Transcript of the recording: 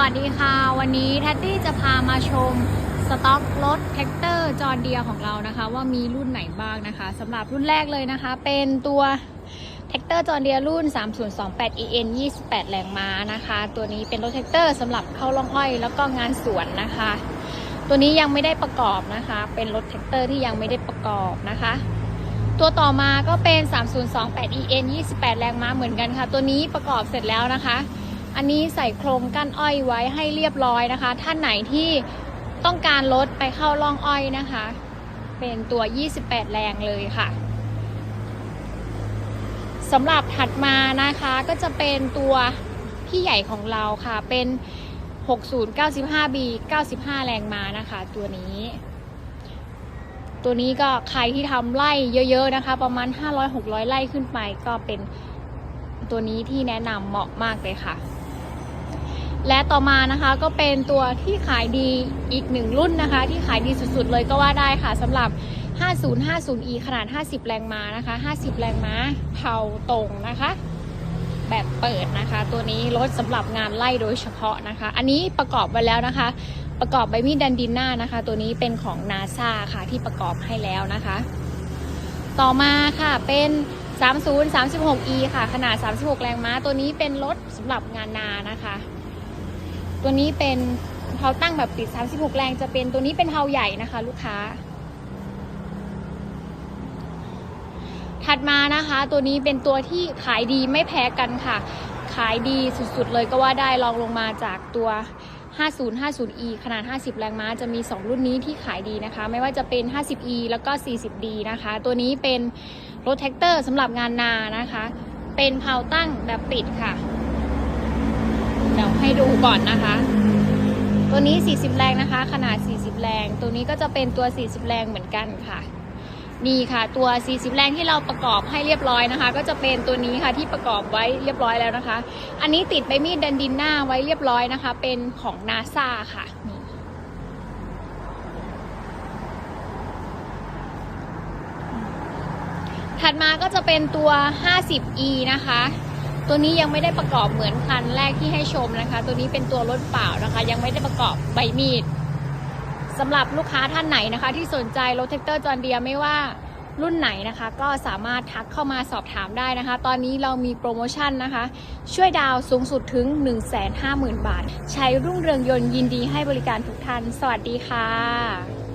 วัสดีค่ะ วันนี้แทตตี้จะพามาชมสต็อกรถแท็กเตอร์จอร์เดียของเรานะคะ ว่ามีรุ่นไหนบ้างนะคะสำหรับรุ่นแรกเลยนะคะ เป็นตัวแท็กเตอร์จอร์เดียรุ่น 3028 EN 28 แรงม้านะคะ ตัวนี้เป็นรถแท็กเตอร์สำหรับเข้าล่องอ้อยแล้วก็งานสวนนะคะ ตัวนี้ยังไม่ได้ประกอบนะคะ เป็นรถแท็กเตอร์ที่ยังไม่ได้ประกอบนะคะตัวต่อมาก็เป็น 3028 EN 28 แรงม้าเหมือนกันค่ะ ตัวนี้ประกอบเสร็จแล้วนะคะ อันนี้ใส่โครงกั้นอ้อยไว้ให้เรียบร้อยนะคะ ท่านไหนที่ต้องการรถไปเข้าล่องอ้อยนะคะ เป็นตัว 28 แรงเลยค่ะสำหรับถัดมานะคะก็จะเป็นตัวพี่ใหญ่ของเราค่ะ เป็น 6095B 95 แรงม้านะคะ ตัวนี้ ตัวนี้ก็ใครที่ทำไล่เยอะ ๆ นะคะ ประมาณ 500-600 ไร่ขึ้นไปก็เป็นตัวนี้ที่แนะนำเหมาะมากเลยค่ะ และต่อมานะคะก็เป็นตัวที่ขายดีอีกหนึ่งรุ่นนะคะ ที่ขายดีสุดๆเลยก็ว่าได้ค่ะสำหรับ 5050e ขนาด 50 แรงม้านะคะ 50 แรงม้าเผาตรงนะคะ แบบเปิดนะคะ ตัวนี้รถสำหรับงานไล่โดยเฉพาะนะคะ อันนี้ประกอบไว้แล้วนะคะ ประกอบใบมีดดันดินหน้านะคะ ตัวนี้เป็นของนาซาค่ะที่ประกอบให้แล้วนะคะ ต่อมาค่ะเป็น30 36e ค่ะ ขนาด 36 แรงม้า ตัวนี้เป็นรถสำหรับงานนานะคะ ตัวนี้เป็นเผาตั้งแบบปิด 36 แรงจะเป็นตัวนี้เป็นเผาใหญ่นะคะ ลูกค้า ถัดมานะคะ ตัวนี้เป็นตัวที่ขายดีไม่แพ้กันค่ะ ขายดีสุดๆเลยก็ว่าได้ลองลงมาจากตัว 5050e ขนาด 50 แรงม้าจะมี 2 รุ่นนี้ที่ขายดีนะคะ ไม่ว่าจะเป็น 50e แล้วก็ 40d นะคะ ตัวนี้เป็นรถแท็กเตอร์สำหรับงานนานะคะ เป็นเผาตั้งแบบปิดค่ะ ดี๋ยวให้ดูก่อนนะคะ ตัวนี้ 40 แรงนะคะ ขนาด 40 แรง ตัวนี้ก็จะเป็นตัว 40 แรงเหมือนกันค่ะนี่ค่ะตัว 40 แรงที่เราประกอบให้เรียบร้อยนะคะ ก็จะเป็นตัวนี้ค่ะที่ประกอบไว้เรียบร้อยแล้วนะคะ อันนี้ติดใบมีดดันดินหน้าไว้เรียบร้อยนะคะ เป็นของนาซาค่ะนี่ถัดมาก็จะเป็นตัว 50e นะคะ ตัวนี้ยังไม่ได้ประกอบเหมือนคันแรกที่ให้ชมนะคะ ตัวนี้เป็นตัวรถเปล่านะคะ ยังไม่ได้ประกอบใบมีดสำหรับลูกค้าท่านไหนนะคะ ที่สนใจรถแท็กเตอร์จอร์เดียไม่ว่ารุ่นไหนนะคะ ก็สามารถทักเข้ามาสอบถามได้นะคะ ตอนนี้เรามีโปรโมชั่นนะคะ ช่วยดาวสูงสุดถึง 150,000 บาท ใช้รุ่งเรืองยนต์ยินดีให้บริการทุกท่าน สวัสดีค่ะ